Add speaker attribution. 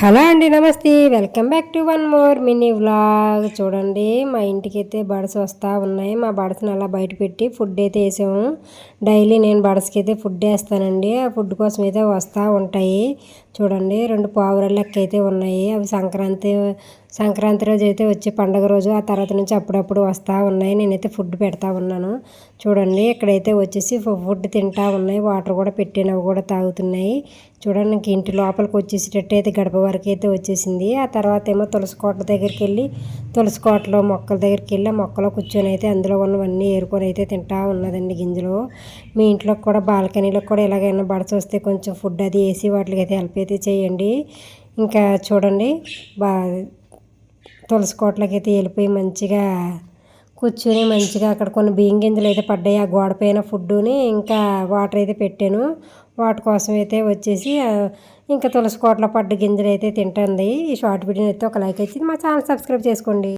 Speaker 1: Hello అండి నమస్తే. Welcome back to one more mini vlog. చూడండి మా ఇంటికి అయితే బడస్ వస్తూ ఉన్నాయి. మా బడస్ని అలా బయట పెట్టి ఫుడ్ అయితే వేసాము. డైలీ నేను బడస్కి అయితే ఫుడ్ వేస్తానండి. ఆ ఫుడ్ కోసం అయితే వస్తూ ఉంటాయి. చూడండి రెండు పావురాలు లెక్క అయితే ఉన్నాయి. అవి సంక్రాంతి సంక్రాంతి రోజు అయితే వచ్చే పండగ రోజు ఆ తర్వాత నుంచి అప్పుడప్పుడు వస్తూ ఉన్నాయి. నేనైతే ఫుడ్ పెడతా ఉన్నాను. చూడండి ఇక్కడైతే వచ్చేసి ఫుడ్ తింటా ఉన్నాయి. వాటర్ కూడా పెట్టినవి కూడా తాగుతున్నాయి. చూడండి ఇంక ఇంటి లోపలికి వచ్చేసేటట్టు అయితే గడప వరకు అయితే వచ్చేసింది. ఆ తర్వాత ఏమో తులసి కోట దగ్గరికి వెళ్ళి తులసి కోటలో మొక్కల దగ్గరికి వెళ్ళి మొక్కలో కూర్చొని అయితే అందులో ఉన్నవన్నీ ఏరుకొని అయితే తింటా ఉన్నదండి గింజలు. మీ ఇంట్లో కూడా బాల్కనీలో కూడా ఎలాగైనా బడస వస్తే కొంచెం ఫుడ్ అది వేసి వాటికి అయితే హెల్ప్ అయితే చేయండి. ఇంకా చూడండి బా తులసి కోటలోకి అయితే వెళ్ళిపోయి మంచిగా కూర్చొని మంచిగా అక్కడ కొన్ని బియ్యం గింజలు అయితే పడ్డాయి. ఆ గోడ పైన ఫుడ్డుని ఇంకా వాటర్ అయితే పెట్టాను. వాటి కోసం అయితే వచ్చేసి ఇంకా తులసి కోటలో పడ్డ గింజలు అయితే తింటుంది. ఈ షార్ట్ వీడియో అయితే ఒక లైక్ అయితే మా ఛానల్ సబ్స్క్రైబ్ చేసుకోండి.